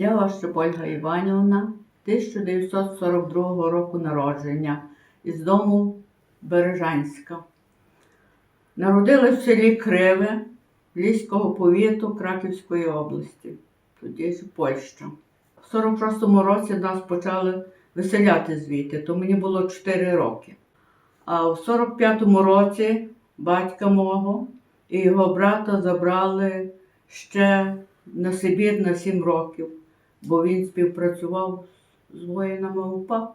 Я ваша Ольга Іванівна, 1942 року народження із дому Бережанська. Народилась в селі Криве Львівського повіту Краківської області, тоді ж Польща. В 46-му році нас почали виселяти звідти, то мені було 4 роки. А в 45-му році батька мого і його брата забрали ще на Сибір на 7 років, бо він співпрацював з воїнами УПА.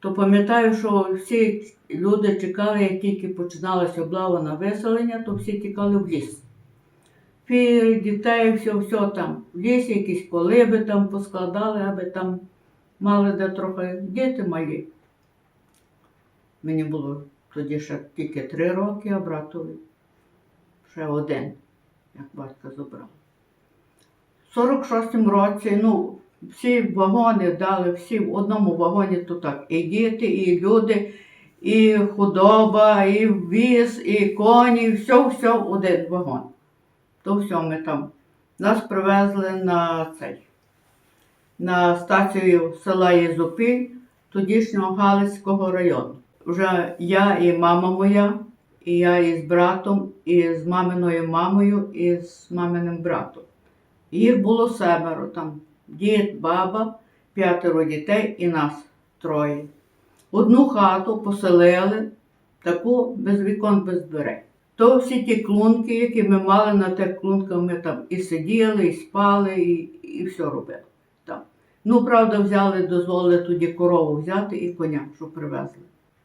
То пам'ятаю, що всі люди чекали, як тільки починалася облава на виселення, то всі тікали в ліс. Фіри, дітей, все, все там. В лісі якісь колиби там поскладали, аби там мали де трохи діти малі. Мені було тоді ще тільки три роки, а братові ще один, як батька забрав. В 46-му році, ну, всі вагони дали, всі в одному вагоні то так. І діти, і люди, і худоба, і віз, і коні, все, все в один вагон. То все ми там. Нас привезли на цей, на стацію села Єзупіль, тодішнього Галицького району. Вже я і мама моя, і я із братом, і з маминою мамою, і з маминим братом. Їх було семеро там. Дід, баба, п'ятеро дітей і нас троє. Одну хату поселили, таку без вікон, без дверей. То всі ті клунки, які ми мали на тих клунках, ми там і сиділи, і спали, і, і все робили. Там. Ну, правда, взяли, дозволили тоді корову взяти і коня, що привезли.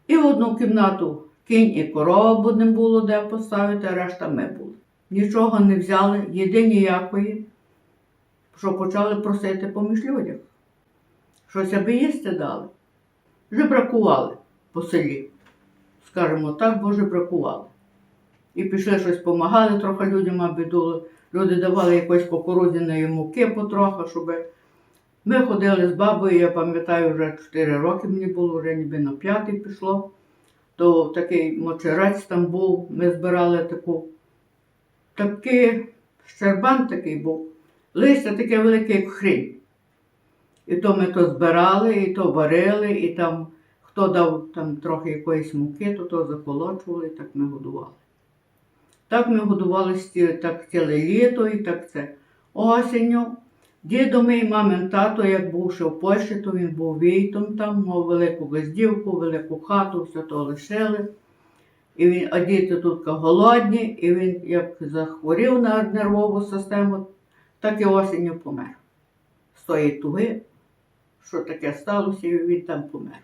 І в одну кімнату кінь і корова бо не було де поставити, а решта ми були. Нічого не взяли, їди ніякої, що почали просити поміж людях. Щось аби їсти дали. Вже бракували по селі. Скажімо так, бо вже бракували. І пішли щось допомагали трохи людям, аби дуло. Люди давали якоїсь кукурудзяної муки потрохи, щоб ми ходили з бабою, я пам'ятаю, вже 4 роки мені було, вже ніби на п'ятий пішло. То такий мочерець там був, ми збирали таку, такий щербан такий був, листя таке велике, як хрінь. І то ми то збирали, і то варили, і там хто дав там трохи якоїсь муки, то то заколочували, і так ми годували. Так ми годувалися так ціле літо і так це. Осінню. Дідо мій, мамин тато, як був ще в Польщі, то він був війтом там, мав велику газдівку, велику хату, все то лишили. І він, а діти тут голодні, і він як захворів на нервову систему, так і осінню помер. З тої туги, що таке сталося, і він там помер.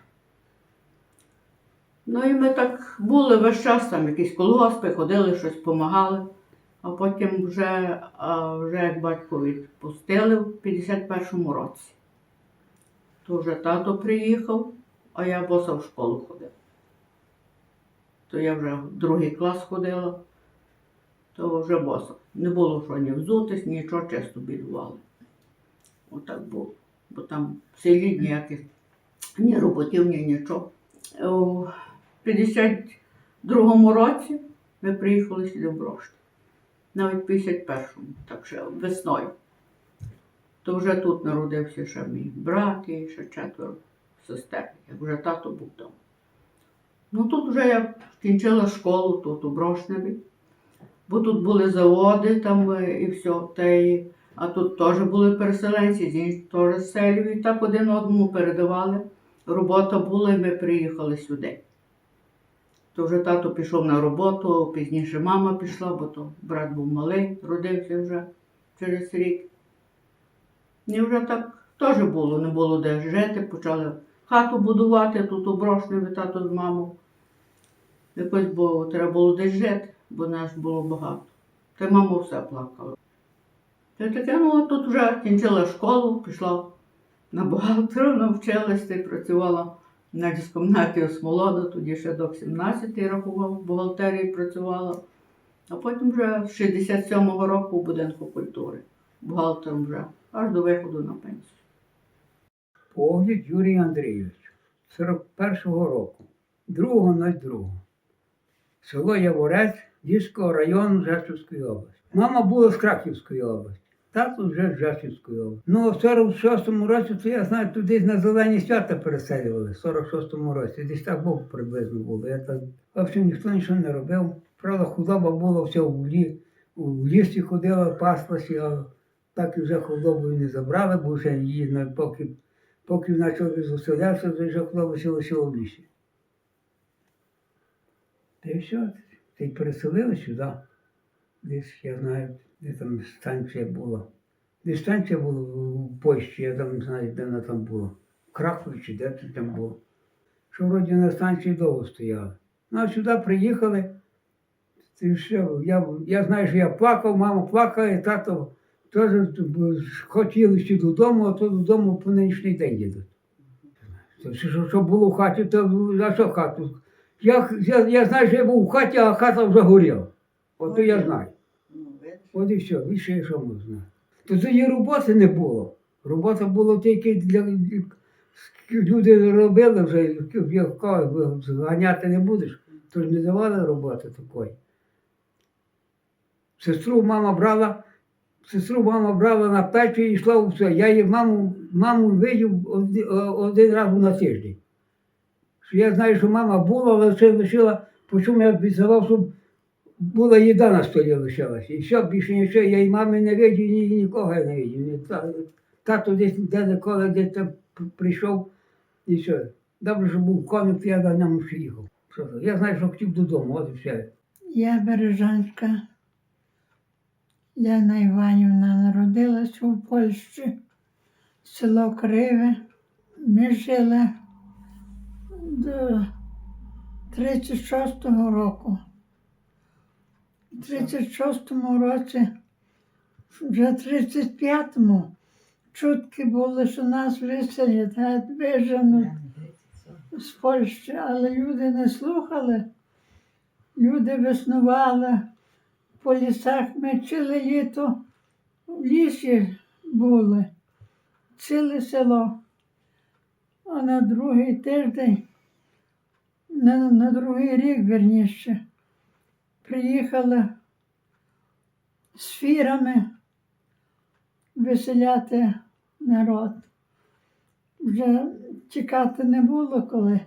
Ну і ми так були весь час, там якісь колгоспи, ходили, щось допомагали. А потім вже, а вже як батько відпустили в 51-му році. То вже тато приїхав, а я боса в школу ходила. То я вже в другий клас ходила, то вже боса. Не було що ні взутись, нічого чисто бідували. Отак було. Бо там в селі ніяких ні роботів, ні нічого. У 52-му році ми приїхали сюди в Брошт. Навіть в 51-му, так що весною. То вже тут народився ще мій брат і ще четверо сестер, як вже тато був там. Ну тут вже я скінчила школу тут у Брошневі, бо тут були заводи там е, і все. Та й, а тут теж були переселенці, з інших теж селів, і так один одному передавали. Робота була, і ми приїхали сюди. То вже тато пішов на роботу, пізніше мама пішла, бо то брат був малий, родився вже через рік. І вже так теж було, не було де жити, почали хату будувати тут у Брошневі тато з мамою. Якось бо треба було десь жити, бо нас було багато. Та мама все плакала. Та таке, ну а тут вже кінчила школу, пішла на бухгалтеру, навчилася і працювала на дискомнаті Осмолода, тоді ще до 17 рахував, в бухгалтерії працювала. А потім вже з 67-го року у будинку культури. Бухгалтером вже аж до виходу на пенсію. Погляд Юрій Андрійович, 41-го року, 2.02. Село Яворець Львівського району Жешківської області. Мама була з Краківської області. Тато вже з Жашівської області. Ну, в 46-му році, то я знаю, туди на зелені свята переселювали, в 46-му році. Десь так було приблизно було. Я так, взагалі ніхто нічого не робив. Правда, худоба була вся в лі, в лісі ходила, паслася, а так і вже худобу не забрали, бо вже її поки, поки почав заселятися, то вже худоба лишила в лісі. Та й та й переселили сюди. Десь я знаю, де там станція була. Де станція була в Польщі, я там знаю, де вона там була. В Кракові чи де це там було. Що вроді на станції довго стояли. Ну, а сюди приїхали. Це все. Я, я знаю, що я плакав, мама плакала, і тато теж хотіли ще додому, а то додому по нинішній день їдуть. Що, що, було в хаті, то а що хату? Я, я, я знаю, що я був в хаті, а хата вже горіла. Ото я знаю. Ну. От і все, більше я що можу знати. То тоді роботи не було. Робота була тільки для люди робили вже, ганяти не будеш, то ж не давали роботи такої. Сестру мама брала, сестру мама брала на печі і йшла у все. Я її маму, маму видів оди- один раз на тиждень. Я знаю, що мама була, але все лишила, почому я підсавав, щоб була їда на столі лишилася. І все, більше нічого, я і мами не видів, ні, нікого я не видів. Тато десь де коли десь там прийшов і все. Добре, що був коник, я на ньому ще їхав. Я знаю, що хотів додому, от і все. Я Бережанська Яна Іванівна народилася у Польщі, село Криве. Ми жили 36-го року. У 36-му році, вже 35-му, чутки були, що нас виселять, виженуть з Польщі, але люди не слухали. Люди веснували по лісах. Ми ціле літо в лісі були, ціле село. А на другий тиждень, на, на другий рік, верніше, приїхали з фірами веселяти народ. Вже тікати не було коли.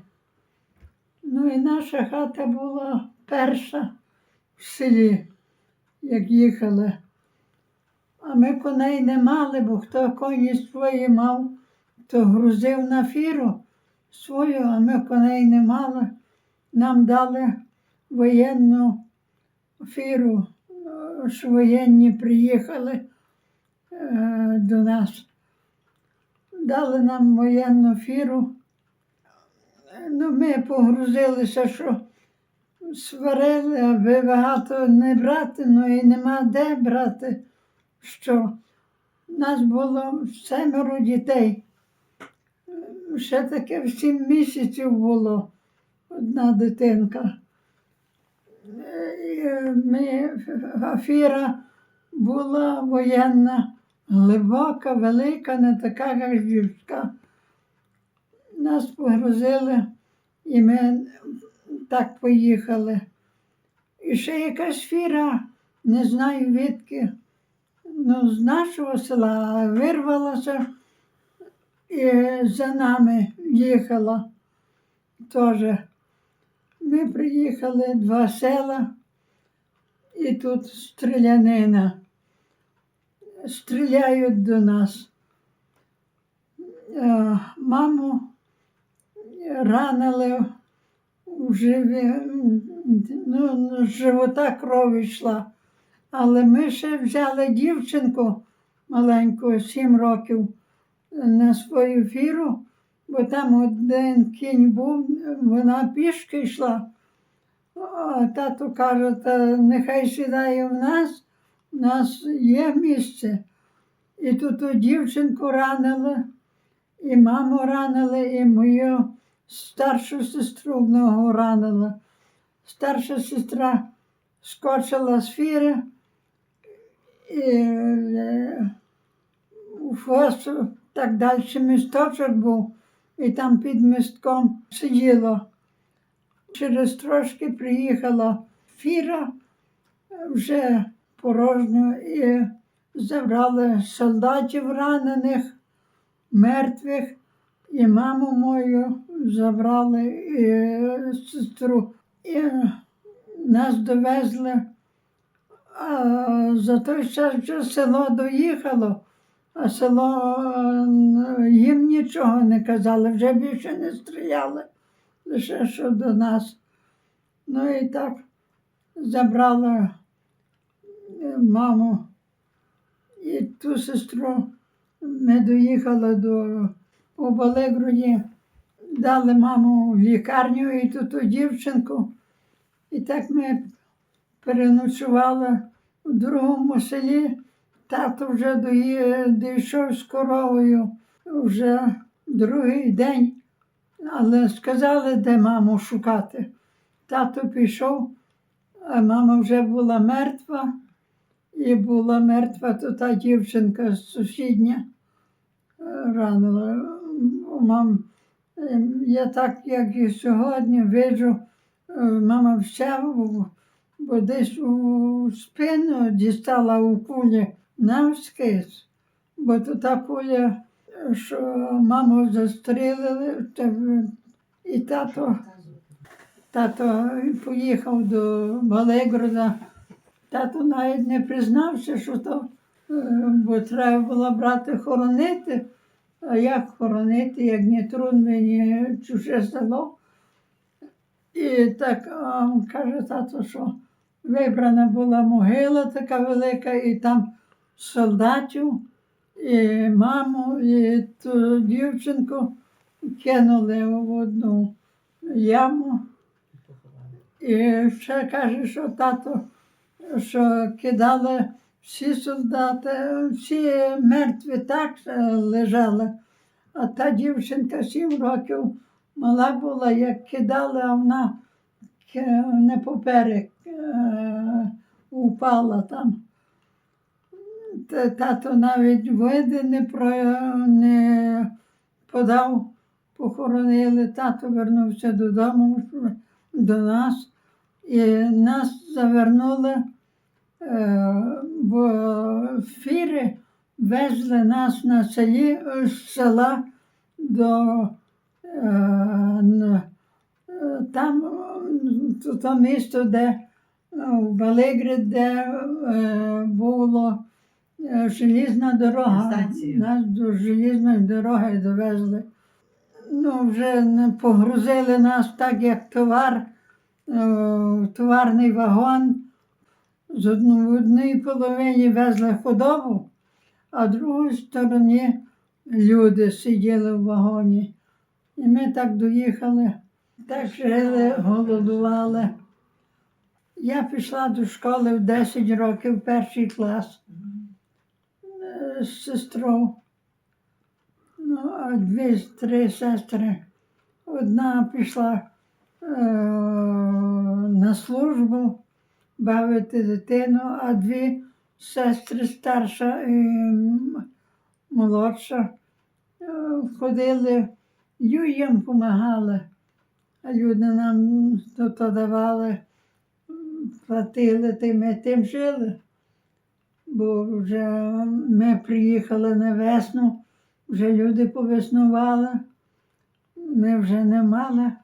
Ну і наша хата була перша в селі, як їхали. А ми коней не мали, бо хто коні свої мав, то грузив на фіру свою, а ми коней не мали. Нам дали воєнну фіру, що воєнні приїхали е, до нас. Дали нам воєнну фіру. Ну, ми погрузилися, що сварили, аби багато не брати, ну і нема де брати. Що нас було семеро дітей. Ще таке в сім місяців було одна дитинка. Ми, афіра була воєнна, глибока, велика, не така, як Львівська нас погрузили, і ми так поїхали. І ще якась фіра, не знаю відки, ну, з нашого села вирвалася і за нами їхала теж. Ми приїхали два села, і тут стрілянина. Стріляють до нас. Е, Маму ранили в живі, ну, з живота кров йшла. Але ми ще взяли дівчинку маленьку, сім років, на свою фіру, бо там один кінь був, вона пішки йшла. А тато каже, та нехай сідає в нас, у нас є місце. І тут ту дівчинку ранили, і маму ранили, і мою старшу сестру в ногу ранила. Старша сестра скочила з фіри і е, у фосу так далі місточок був, і там під містком сиділо. Через трошки приїхала фіра вже порожньо і забрали солдатів ранених, мертвих, і маму мою забрали, і сестру. І нас довезли. А за той час вже село доїхало, а село їм нічого не казали, вже більше не стріляли, лише що до нас. Ну і так забрали е, маму і ту сестру. Ми доїхали до у Балегруді, дали маму в лікарню і ту, ту дівчинку. І так ми переночували у другому селі. Тато вже дійшов з коровою вже другий день, але сказали, де маму шукати. Тато пішов, а мама вже була мертва, і була мертва то та дівчинка сусідня ранила. Мам, е, я так, як і сьогодні, виджу, е, мама вся, бо десь у спину дістала у кулі навскіз, бо то та куля, що маму застрілили, і тато, тато поїхав до Малегрода. Тато навіть не признався, що то, е, бо треба було брати хоронити. А як хоронити, як не трудно, ні чуже село. І так каже тато, що вибрана була могила така велика, і там солдатів, і маму, і ту дівчинку кинули в одну яму. І ще каже, що тато, що кидали всі солдати, всі мертві так лежали. А та дівчинка сім років мала була, як кидали, а вона не поперек е, упала там. Та- Тато навіть види не, про, не подав, похоронили. Тато вернувся додому до нас і нас завернули, е, бо фіри везли нас на селі з села до е, е, там то, то місто, де в Балегрі, де було желізна дорога. Станцію. Нас до желізної дороги довезли. Ну, вже не погрузили нас так, як товар, е, в товарний вагон. З в одній половині везли худобу, а в другій стороні люди сиділи в вагоні. І ми так доїхали, так жили, голодували. Я пішла до школи в 10 років, перший клас е, з сестрою. Ну, а дві три сестри. Одна пішла е, на службу бавити дитину, а дві сестри старша і молодша е, ходили, людям допомагали, а люди нам то давали, платили, й ми тим жили. Бо вже ми приїхали на весну, вже люди повеснували, ми вже не мали е,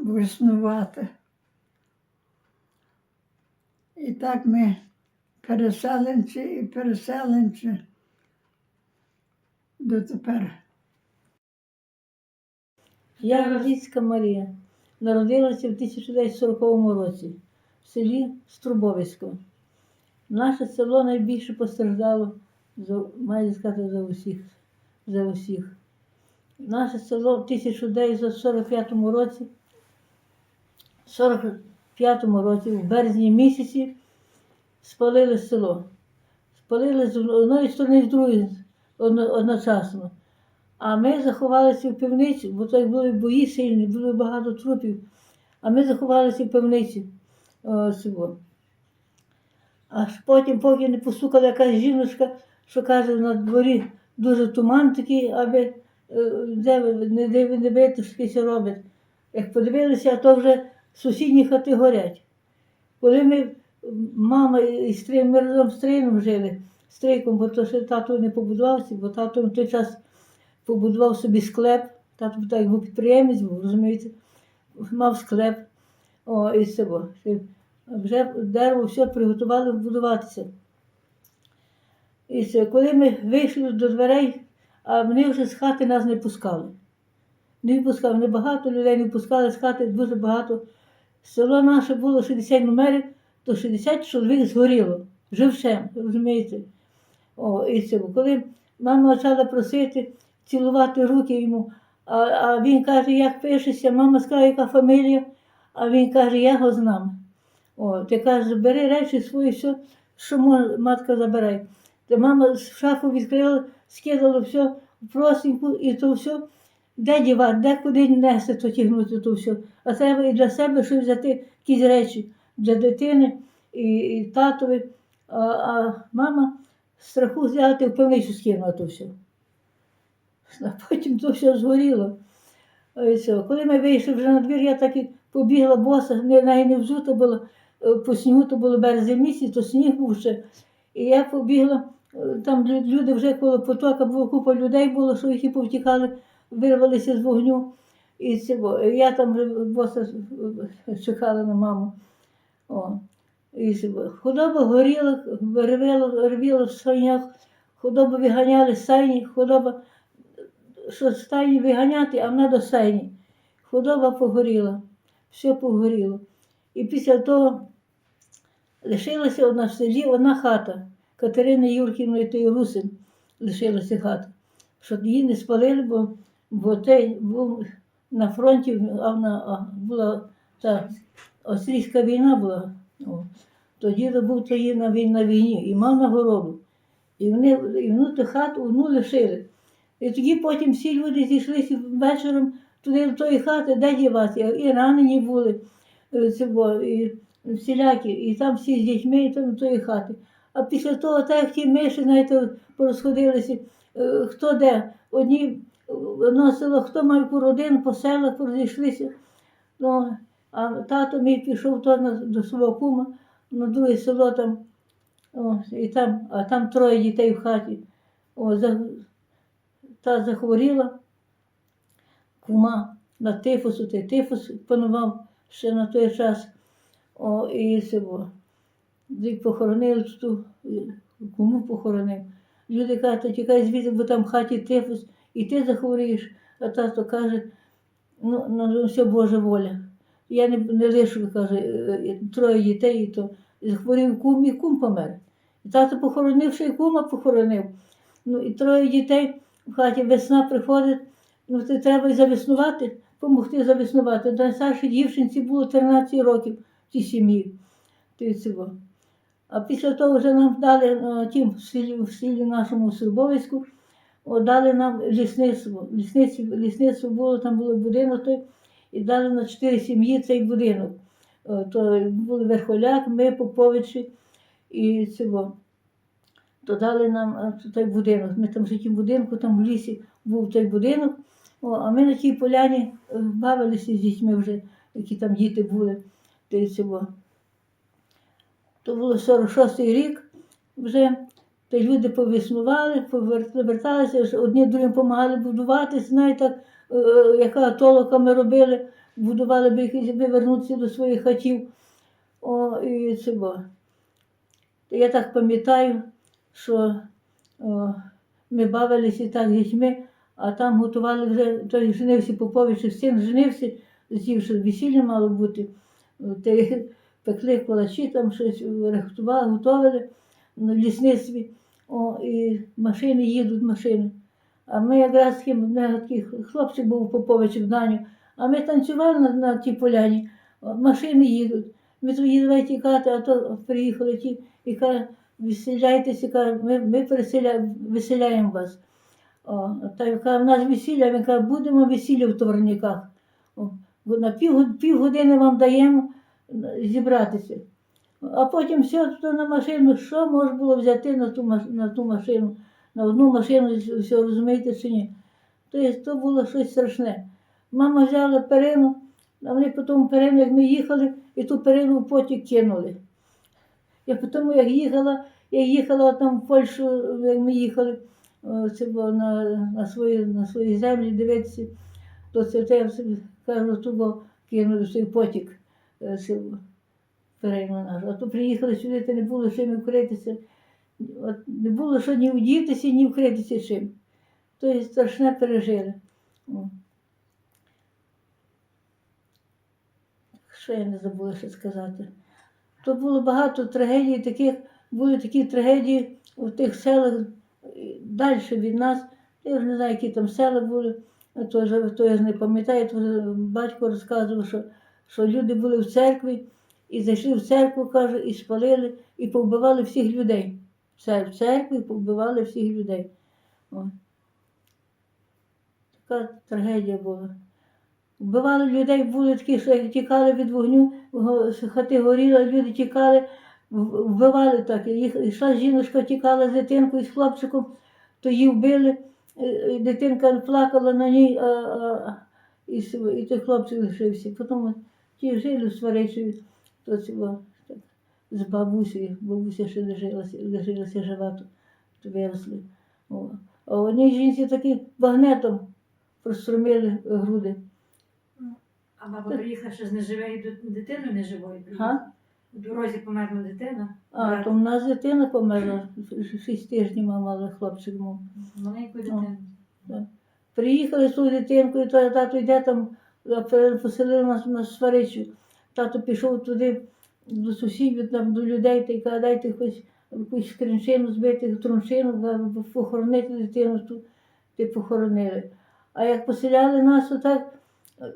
веснувати. І так ми переселенці і переселенці дотепер. Я Розіцька Марія. Народилася в 1940 році в селі Струбовисько. Наше село найбільше постраждало, маю сказати, за усіх. За усіх. Наше село в 1945 році, 45 році, в березні місяці, спалили село. Спалили з одної сторони з другої одночасно. А ми заховалися в пивниці, бо то були бої сильні, було багато трупів. А ми заховалися в пивниці. О, село. Аж потім, поки не постукала якась жіночка, що каже, на дворі дуже туман такий, аби е, де не, де не бити, що робить. Як подивилися, то вже сусідні хати горять. Коли ми, мама і стрій, ми разом з трином жили, стрийком, бо то ще тато не побудувався, бо тато в той час побудував собі склеп. Тато так був підприємець, був, розумієте, мав склеп. О, і це було. Вже дерево все приготували будуватися. І це, коли ми вийшли до дверей, а вони вже з хати нас не пускали. Не пускали, не багато людей не пускали з хати, дуже багато. Село наше було 60 номерів, то 60 чоловік згоріло, жившем, розумієте? О, і це, коли мама почала просити цілувати руки йому, а, а він каже, як пишеться, мама сказала, яка фамілія, а він каже, я його знам. О, ти каже, бери речі свої, все, що матка забирай. Та мама з шафу відкрила, скидала все в просінку і то все. Де дівати, де куди нести, то тягнути то все. А треба і для себе щось взяти, якісь речі для дитини і, і татові. А, а мама страху взяти в пивницю скинула то все. А потім то все згоріло. Коли ми вийшли вже на двір, я так і побігла боса, не, навіть не взута була, по снігу то було березень місяць, то сніг був ще. І я побігла, е, там люди вже коло потока було купа людей було, що які повтікали, вирвалися з вогню. І це, я там вже боса е, чекала на маму. О. І це, худоба горіла, ревела, ревіла в санях, худобу виганяли сайні, худоба, що з стайні виганяти, а вона до стайні. Худоба погоріла, все погоріло. І після того лишилася одна в селі одна хата. Катерини Юрківної тої Русин лишилася хата. Що її не спалили, бо, бо той був на фронті, а вона була та австрійська війна була. О. То дідо був тоді на, вій- на війні і мав нагороду. І вони, і вони ту хату одну лишили. І тоді потім всі люди зійшлися вечором туди до тої хати, де діватися. І ранені були, е, це було, і всілякі, і там всі з дітьми, і там до тої хати. А після того, так як ті миші, знаєте, порозходилися, е, хто де, одні е, хто мав яку родину, по селах розійшлися. Ну, а тато мій пішов то на, до свого кума, на друге село там, о, і там, а там троє дітей в хаті. О, за, та захворіла кума на тифусу, той тифус панував ще на той час. О, і це було. І похоронили ту куму похоронив. Люди кажуть, тікай звідси, бо там в хаті тифус, і ти захворієш. А тато каже, ну, ну все Божа воля. Я не, не лишу, каже, е, троє дітей, і то і захворів кум, і кум помер. І тато похоронив, ще й кума похоронив. Ну і троє дітей в хаті весна приходить, ну то треба й завеснувати, допомогти завеснувати. Найстаршій дівчинці було 13 років тій сім'ї. А після того вже нам дали е, тім в селі, в селі нашому Сербовицьку, дали нам лісництво. Лісництво, лісництво було, там було будинок той, і дали на чотири сім'ї цей будинок. Е, То були Верхоляк, ми, Поповичі і цього. То дали нам е, той будинок. Ми там в тім будинку, там в лісі був той будинок. О, а ми на тій поляні е, бавилися з дітьми вже, які там діти були. Цього. То було 46-й рік вже. То люди повіснували, поверталися, одні другим допомагали будувати, знаєте, так, е, яка толока ми робили, будували б якісь, аби вернутися до своїх хатів. О, і було. Я так пам'ятаю, що о, ми бавилися так з дітьми, а там готували вже, той женився Попович, син женився, з що весілля мало бути. О, Те пекли колачі, там щось рихтували, готували на лісництві. О, і машини їдуть, машини. А ми якраз такий хлопчик був Попович в Даню, а ми танцювали на, на тій поляні, машини їдуть. Ми тоді давай тікати, а то приїхали ті і кажуть, веселяйтеся, каже, ми, ми переселя, веселяємо вас. О, та каже, в нас весілля, він каже, будемо весілля в товарниках. На пів, півгодини вам даємо е, зібратися. А потім все туди на машину, що можна було взяти на ту, на ту машину, на одну машину, все розумієте чи ні. Тобто то було щось страшне. Мама взяла перину, а вони потім перину, як ми їхали, і ту перину в потік кинули. Я потім, як їхала, Я їхала там в Польщу, як ми їхали е, це було на, на, свої, на свої землі дивитися, то це те, кажу, тубо кинули в цей потік е, це, перейма наш. А то приїхали сюди, то не було чим вкритися. От, не було що ні вдітися, ні вкритися чим. То є страшне пережили. Що я не забула ще сказати? То було багато трагедій, таких, були такі трагедії у тих селах далі від нас. Я вже не знаю, які там села були, то, то я не пам'ятаю, то батько розказував, що, що люди були в церкві і зайшли в церкву, каже, і спалили, і повбивали всіх людей. В В церкві повбивали всіх людей. О. Така трагедія була. Вбивали людей, були такі, що тікали від вогню, хати горіли, люди тікали, вбивали так. Їх, йшла жіночка, тікала з дитинкою, з хлопчиком, то її вбили, дитинка плакала на ній, а, а, і, і той хлопчик лишився. Потім ті жили в Сваречеві, то цього, так, з бабусею, бабуся ще лишилася, лишилася жива, то, виросли. О. А одній жінці такі багнетом простромили груди. А баба приїхала ще з неживою ди- дитиною неживою. Приїхала. У дорозі померла дитина. А, брат то в нас дитина померла, шість тижнів мала хлопчик мов. Маленькою дитиною. Приїхали з тою дитинкою, то тато йде там, а поселили нас на Сваричу. Тато пішов туди до сусідів, там, до людей, та й каже, дайте якусь, якусь скринчину збити, трунчину, каже, похоронити дитину тут, ти похоронили. А як поселяли нас, то так, е,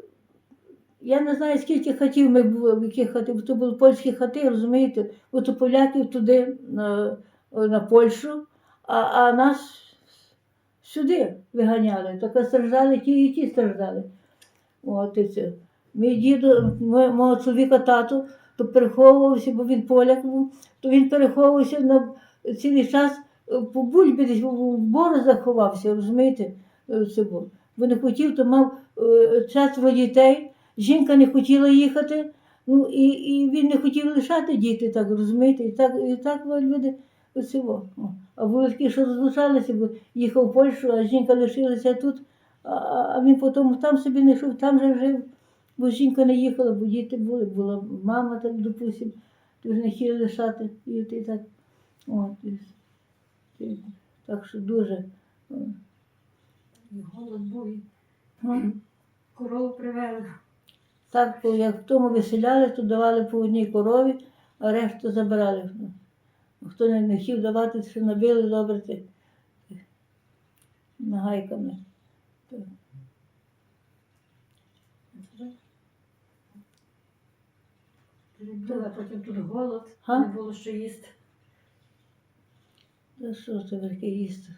я не знаю, скільки хатів ми були, в яких хатів, то були польські хати, розумієте, от у поляків туди, на, на Польщу, а, а нас сюди виганяли. Так страждали ті і ті страждали. От і це. Мій діду, мо- мого чоловіка тато, то переховувався, бо він поляк був, то він переховувався на цілий час е, по бульбі десь в в борозах ховався, розумієте? Е, Це було. Бо не хотів, то мав е, четверо дітей, жінка не хотіла їхати, ну і, і він не хотів лишати діти, так розумієте? І так, і так люди оцього. А були такі, що розлучалися, бо їхав в Польщу, а жінка лишилася тут, а, він потім там собі не йшов, там же жив, бо жінка не їхала, бо діти були, була мама, так, допустим, то не хотіли лишати. І, так. От, і, так що дуже. голод був, корову привели. Так, як в тому виселяли, то давали по одній корові, а решту забирали. Хто не, хотів давати, що набили добре ти, нагайками. Була потім тут голод, Га? не було що їсти. Та що це таке їсти?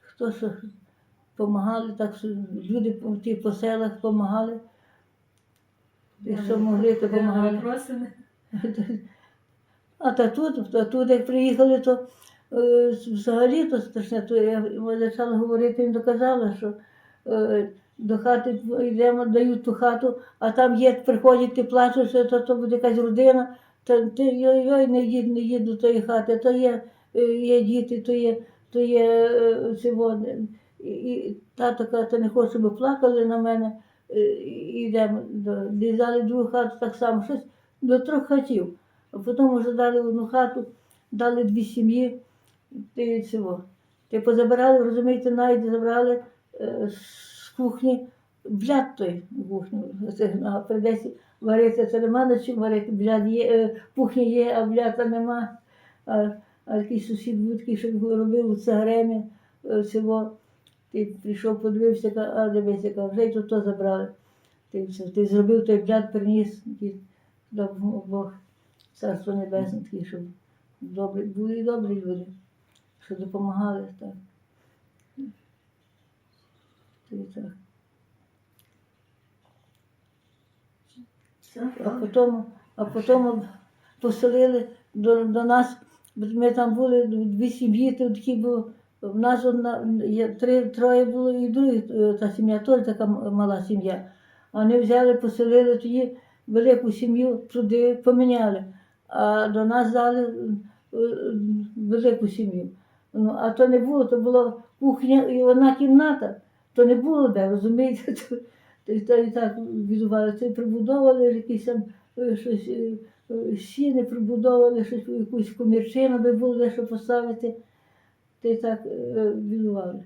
Хто що допомагали, так що люди по селах допомагали. І що могли, то допомагали. А та тут, та тут, як приїхали, то е, взагалі то страшне, то я почала говорити, він доказала, що е, до хати йдемо, дають ту хату, а там є, приходять, ти плачеш, що то, то буде якась родина, та ти йой, йой, не їдь, не їдь до тої хати, то є, е, є діти, то є, то є е, і, і тато каже, ти не хочеш, щоб плакали на мене, йдемо, до, дали другу хату так само, щось до трьох хатів. А потім вже дали одну хату, дали дві сім'ї, ти цього. Ти позабирали, розумієте, навіть забрали е, з кухні бляд той кухню. А придеться варити, це нема на чим варити. Бляд є, е, кухня є, а бляда нема. А, а якийсь сусід був такий, що робив у цагремі е, цього. Ти прийшов, подивився, а дивися, вже й то, то забрали. Ти, ти зробив той бляд, приніс, дав Бог. Царство Небесне, такі, щоб добрі, були і добрі люди, що допомагали так. Та так. А потім, а потім поселили до, до нас, ми там були дві сім'ї, такі було. В нас одна, є три, троє було і другі, е, та сім'я теж така мала сім'я. Вони взяли, поселили тоді велику сім'ю туди поміняли. А до нас дали е, велику сім'ю. Ну, а то не було, то була кухня і одна кімната, то не було де, розумієте? То, то, то і так відбували. Це прибудовували якісь там е, щось, сіни, прибудовували щось, якусь комірчину, би було де що поставити. Та й так е, відбували.